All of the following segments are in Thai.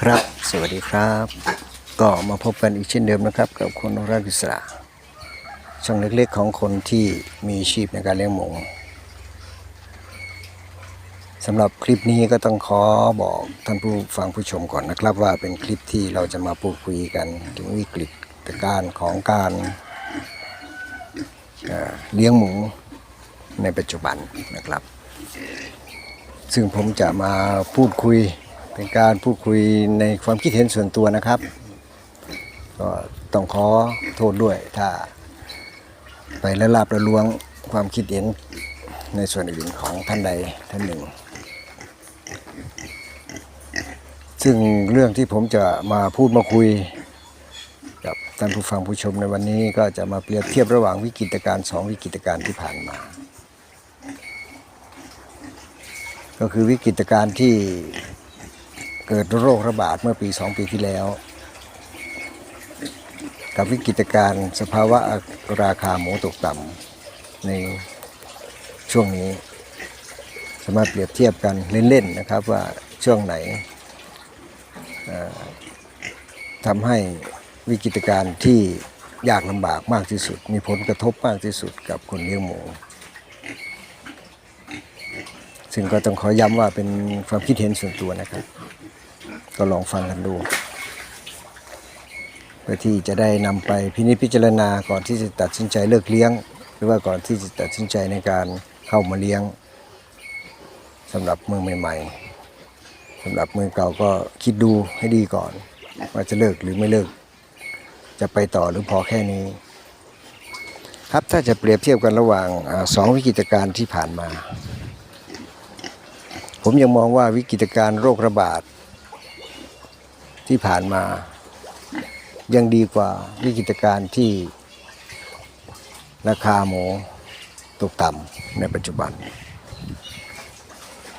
ครับ สวัสดีครับ ก็มาพบกันอีกเช่นเดิมนะครับ กับคนรักอิสระ ช่องเล็กๆของคนที่มีชีพในการเลี้ยงหมูสำหรับคลิปนี้ก็ต้องขอบอกท่านผู้ฟังผู้ชมก่อนนะครับ ว่าเป็นคลิปที่เราจะมาพูดคุยกันถึงวิกฤตการณ์ของการเอ่อเลี้ยงหมูในปัจจุบันนะครับ ซึ่งผมจะมาพูดคุย เป็นการพูดคุยในความคิดเห็นส่วนตัวนะครับ ก็ต้องขอโทษด้วยถ้า ไปละลาบละลวงความคิดเห็นในส่วนอื่นของท่านใดท่านหนึ่ง ซึ่งเรื่องที่ผมจะมาพูดมาคุย กับท่านผู้ฟังผู้ชมในวันนี้ก็จะมาเปรียบเทียบระหว่างวิกฤตการณ์สองวิกฤตการณ์ที่ผ่านมา ก็คือวิกฤตการณ์ที่ เกิดโรคระบาดเมื่อปีสองปีที่แล้ว กับวิกฤตการณ์สภาวะราคาหมูตกต่ำในช่วงนี้ สามารถเปรียบเทียบกันเล่นๆนะครับว่าช่วงไหนทำให้วิกฤตการณ์ที่ยากลำบากมากที่สุด มีผลกระทบมากที่สุดกับคนเลี้ยงหมู ซึ่งก็ต้องขอย้ำว่าเป็นความคิดเห็นส่วนตัวนะครับ ก็ลองฟังกันดู เพื่อที่จะได้นำไปพินิจพิจารณาก่อนที่จะตัดสินใจเลิกเลี้ยง หรือว่าก่อนที่จะตัดสินใจในการเข้ามาเลี้ยงสำหรับมือใหม่ ๆสำหรับมือเก่าก็คิดดูให้ดีก่อน ว่าจะเลิกหรือไม่เลิก จะไปต่อหรือพอแค่นี้ ครับถ้าจะเปรียบเทียบกันระหว่างอสองวิกฤตการณ์ที่ผ่านมา ผมยังมองว่าวิกฤตการณ์โรคระบาด ที่ผ่านมา ยังดีกว่าวิกฤตการณ์ที่ราคาหมูตกต่ำในปัจจุบัน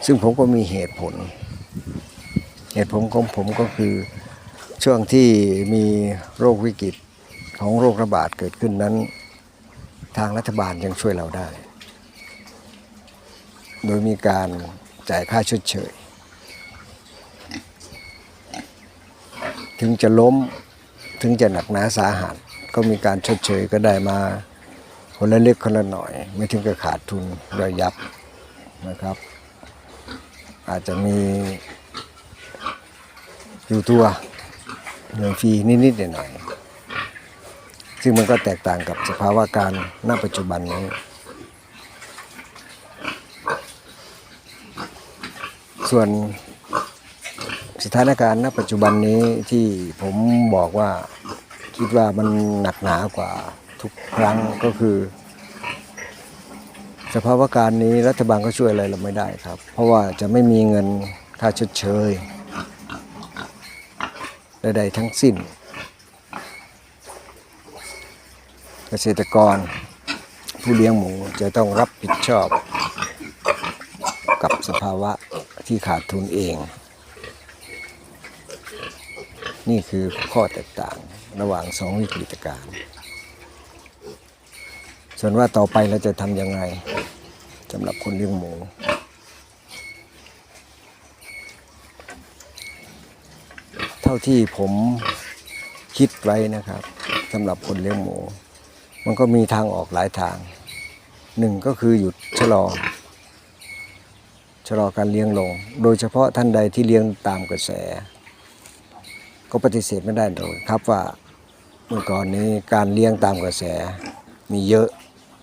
ซึ่งผมก็มีเหตุผล เหตุผลของผมก็คือช่วงที่มีโรควิกฤตของโรคระบาดเกิดขึ้นนั้น ทางรัฐบาลยังช่วยเราได้ โดยมีการจ่ายค่าชดเชย ถึงจะล้มถึงจะหนักหนาสาหัสก็มีการชดเชยก็ได้มาคนละเล็กคนละหน่อย ไม่ถึงกับขาดทุนโดยยับนะครับ อาจจะมีอยู่ตัวเงินฟรีนิดๆหน่อยๆซึ่งมันก็แตกต่างกับสภาวะการณปัจจุบันนี้ส่วน สถานการณ์ณปัจจุบันนี้ที่ผมบอกว่าคิดว่ามันหนักหนากว่าทุกครั้งก็คือ สภาวะการนี้รัฐบาลก็ช่วยอะไรเราไม่ได้ครับ เพราะว่าจะไม่มีเงินค่าชดเชยใดๆทั้งสิ้น เกษตรกรผู้เลี้ยงหมูจะต้องรับผิดชอบกับสภาวะที่ขาดทุนเอง นี่คือข้อแตกต่างระหว่างสองวิกฤตการณ์ส่วนว่าต่อไปเราจะทำยังไงสำหรับคนเลี้ยงหมู เท่าที่ผมคิดไว้นะครับสำหรับคนเลี้ยงหมู มันก็มีทางออกหลายทางหนึ่งก็คือหยุดชะลอ ชะลอการเลี้ยงลง โดยเฉพาะท่านใดที่เลี้ยงตามกระแส ก็ปฏิเสธไม่ได้เลยครับว่าเมื่อก่อนนี้การเลี้ยงตามกระแสมีเยอะ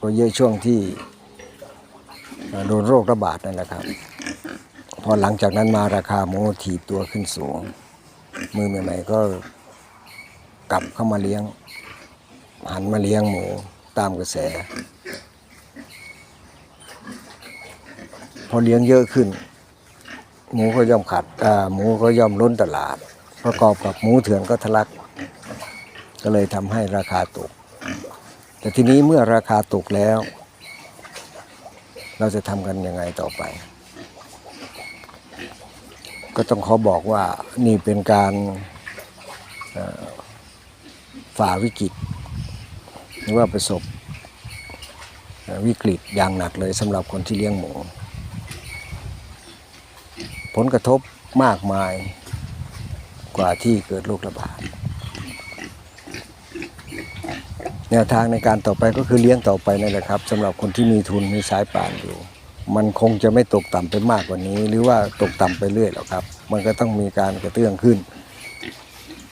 ก็เยอะช่วงที่โดนโรคระบาดนั่นแหละครับ พอหลังจากนั้นมาราคาหมูถีบตัวขึ้นสูง มือใหม่ๆก็กลับเข้ามาเลี้ยง หันมาเลี้ยงหมูตามกระแส พอเลี้ยงเยอะขึ้น หมูก็ย่อมขาดหมูก็ย่อมล้นตลาด ประกอบกับหมูเถื่อนก็ทะลัก ก็เลยทำให้ราคาตก แต่ทีนี้เมื่อราคาตกแล้ว เราจะทำกันยังไงต่อไป ก็ต้องขอบอกว่านี่เป็นการฝ่าวิกฤตหรือว่าประสบวิกฤตอย่างหนักเลยสำหรับคนที่เลี้ยงหมู ผลกระทบมากมาย กว่าที่เกิดโรคระบาดแนวทางในการต่อไปก็คือเลี้ยงต่อไปนั่นแหละครับสำหรับคนที่มีทุนมีสายป่านอยู่ มันคงจะไม่ตกต่ำไปมากกว่านี้ หรือว่าตกต่ำไปเรื่อยหรอกครับ มันก็ต้องมีการกระเตื้องขึ้น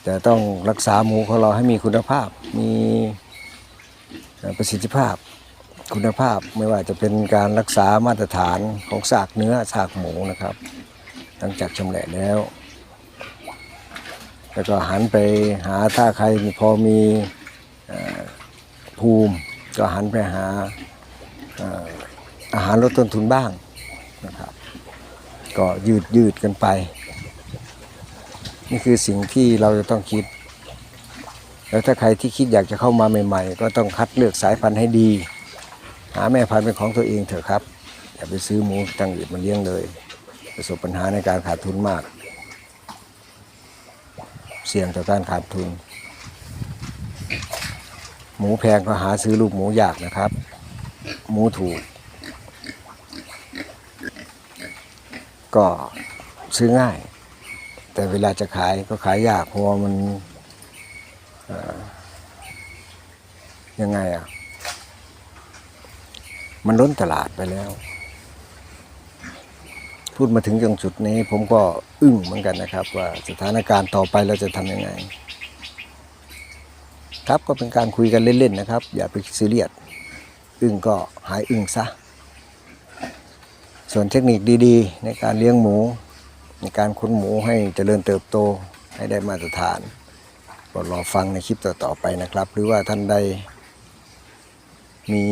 แต่ต้องรักษาหมูของเราให้มีคุณภาพ มีประสิทธิภาพ คุณภาพไม่ว่าจะเป็นการรักษามาตรฐานของซากเนื้อซากหมูนะครับหลังจากชำแหละแล้ว แล้วก็หันไปหาถ้าใครพอมีอภูมิก็หันไปหาเอ่ออาหารลดต้นทุนบ้างนะครับ ก็ยืดยืดกันไป นี่คือสิ่งที่เราจะต้องคิด แล้วถ้าใครที่คิดอยากจะเข้ามาใหม่ๆ ก็ต้องคัดเลือกสายพันธุ์ให้ดี หาแม่พันธุ์เป็นของตัวเองเถอะครับ อย่าไปซื้อหมูตั้งอื่นมาเลี้ยงเลย ประสบปัญหาในการขาดทุนมาก เสี่ยงต่อการขาดทุน หมูแพงก็หาซื้อลูกหมูยากนะครับ หมูถูก ก็ซื้อง่าย แต่เวลาจะขายก็ขายยากเพราะว่ามันยังไงอะ มันล้นตลาดไปแล้ว พูดมาถึงตรงจุดนี้ ผมก็อึ้งเหมือนกันนะครับ ว่าสถานการณ์ต่อไปเราจะทำยังไง ครับก็เป็นการคุยกันเล่นๆนะครับ อย่าไปซีเรียสอึ้งก็หายอึ้งซะส่วนเทคนิคดีๆ ในการเลี้ยงหมู ในการคุ้นหมูให้เจริญเติบโตให้ได้มาตรฐานก็รอฟังในคลิปต่อๆไปนะครับ หรือว่าท่านใดมี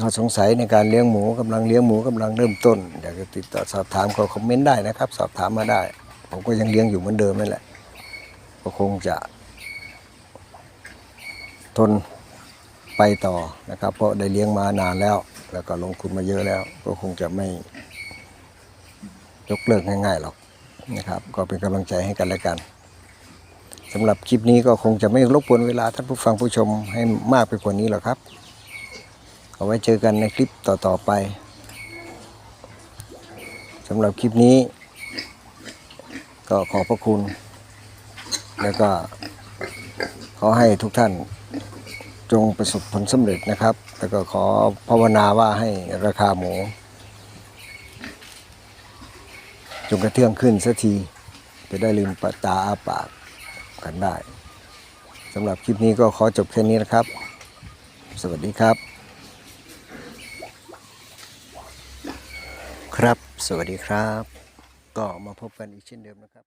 ข้อสงสัยในการเลี้ยงหมูกำลังเลี้ยงหมูกำลังเริ่มต้นอยากจะติดต่อสอบถามก็คอมเมนต์ได้นะครับ สอบถามมาได้ ผมก็ยังเลี้ยงอยู่เหมือนเดิมนั่นแหละ ก็คงจะทนไปต่อนะครับ เพราะได้เลี้ยงมานานแล้ว แล้วก็ลงทุนมาเยอะแล้ว ก็คงจะไม่ยกเลิกง่ายๆหรอกนะครับ ก็เป็นกำลังใจให้กันและกันสำหรับคลิปนี้ก็คงจะไม่รบกวนเวลาท่านผู้ฟังผู้ชมให้มากไปกว่านี้หรอกครับ เอาไว้เจอกันในคลิปต่อๆไปสำหรับคลิปนี้ ก็ขอบพระคุณ แล้วก็ขอให้ทุกท่านจงประสบผลสำเร็จนะครับ แล้วก็ขอภาวนาว่าให้ราคาหมูจงกระเทืองขึ้นสักทีจะได้ลืมปตาอาปากกันได้สำหรับคลิปนี้ก็ขอจบแค่นี้นะครับ สวัสดีครับ ครับ สวัสดีครับ ก็มาพบกันอีกเช่นเดิมนะครับ